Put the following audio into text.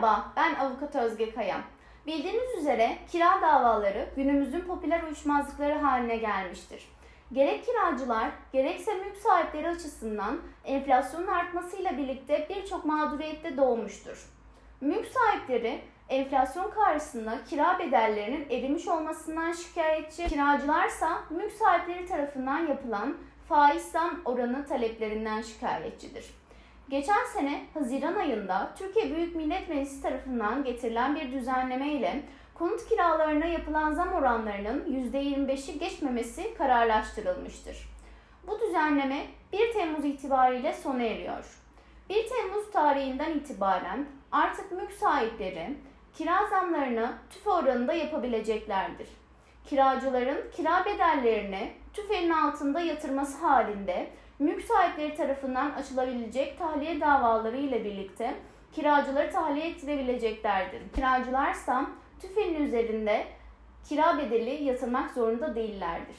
Merhaba, ben Avukat Özge Kaya. Bildiğiniz üzere kira davaları günümüzün popüler uyuşmazlıkları haline gelmiştir. Gerek kiracılar, gerekse mülk sahipleri açısından enflasyonun artmasıyla birlikte birçok mağduriyette doğmuştur. Mülk sahipleri enflasyon karşısında kira bedellerinin erimiş olmasından şikayetçi, kiracılarsa mülk sahipleri tarafından yapılan faiz zam oranı taleplerinden şikayetçidir. Geçen sene Haziran ayında Türkiye Büyük Millet Meclisi tarafından getirilen bir düzenleme ile konut kiralarına yapılan zam oranlarının %25'i geçmemesi kararlaştırılmıştır. Bu düzenleme 1 Temmuz itibariyle sona eriyor. 1 Temmuz tarihinden itibaren artık mülk sahipleri kira zamlarını tüfe oranında yapabileceklerdir. Kiracıların kira bedellerini tüfenin altında yatırması halinde mülk sahipleri tarafından açılabilecek tahliye davaları ile birlikte kiracıları tahliye ettirebileceklerdir. Kiracılarsa tüfenin üzerinde kira bedeli yatırmak zorunda değillerdir.